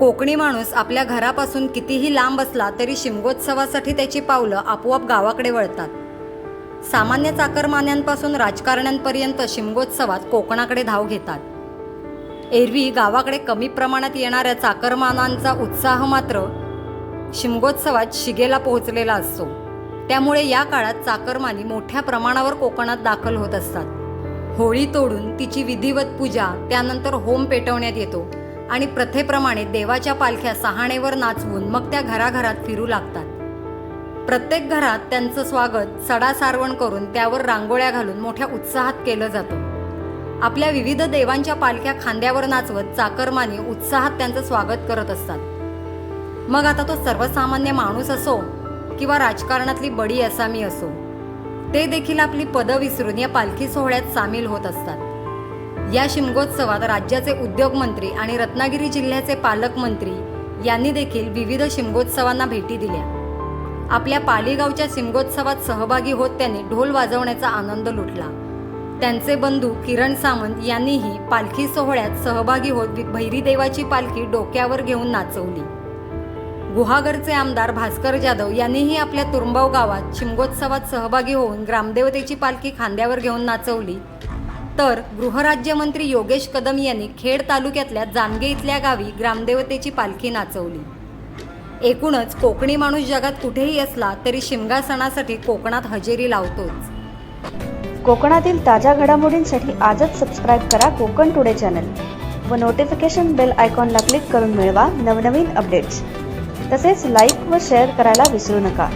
कोकणी माणूस आपल्या घरापासून कितीही लांब असला तरी शिमगोत्सवासाठी त्याची पावलं आपोआप गावाकडे वळतात. सामान्य चाकरमान्यांपासून राजकारण्यांपर्यंत शिमगोत्सवात कोकणाकडे धाव घेतात. एरवी गावाकडे कमी प्रमाणात येणाऱ्या चाकरमानांचा उत्साह मात्र शिमगोत्सवात शिगेला पोहोचलेला असतो. त्यामुळे या काळात चाकरमानी मोठ्या प्रमाणावर कोकणात दाखल होत असतात. होळी तोडून तिची विधिवत पूजा त्यानंतर होम पेटवण्यात येतो. आणि प्रथेप्रमाणे देवाच्या पालख्या सहाणेवर नाचवून मग त्या घराघरात फिरू लागतात. प्रत्येक घरात त्यांचं स्वागत सडा सारवण करून त्यावर रांगोळ्या घालून मोठ्या उत्साहात केलं जातं. आपल्या विविध देवांच्या पालख्या खांद्यावर नाचवत चाकरमानी उत्साहात त्यांचं स्वागत करत असतात. मग आता तो सर्वसामान्य माणूस असो किंवा राजकारणातली बडी असामी असो ते देखील आपली पदं विसरून या पालखी सोहळ्यात सामील होत असतात. या शिमगोत्सवात राज्याचे उद्योगमंत्री आणि रत्नागिरी जिल्ह्याचे पालकमंत्री यांनी देखील विविध शिमगोत्सवांना भेटी दिल्या. आपल्या पालीगावच्या शिमगोत्सवात सहभागी होत त्यांनी ढोल वाजवण्याचा आनंद लुटला. त्यांचे बंधू किरण सामंत यांनीही पालखी सोहळ्यात सहभागी होत भैरीदेवाची पालखी डोक्यावर घेऊन नाचवली. गुहागरचे आमदार भास्कर जाधव यांनीही आपल्या तुरंबाव गावात शिमगोत्सवात सहभागी होऊन ग्रामदेवतेची पालखी खांद्यावर घेऊन नाचवली. तर गृहराज्यमंत्री योगेश कदम यांनी खेड तालुक्यातल्या जानगे इथल्या गावी ग्रामदेवतेची पालखी नाचवली. एकूणच कोकणी माणूस जगात कुठेही असला तरी शिमगा सणासाठी कोकणात हजेरी लावतोच. कोकणातील ताज्या घडामोडींसाठी आजच सबस्क्राईब करा कोकण टुडे चॅनल व नोटिफिकेशन बेल आयकॉनला क्लिक करून मिळवा नवनवीन अपडेट्स तसेच लाईक व शेअर करायला विसरू नका.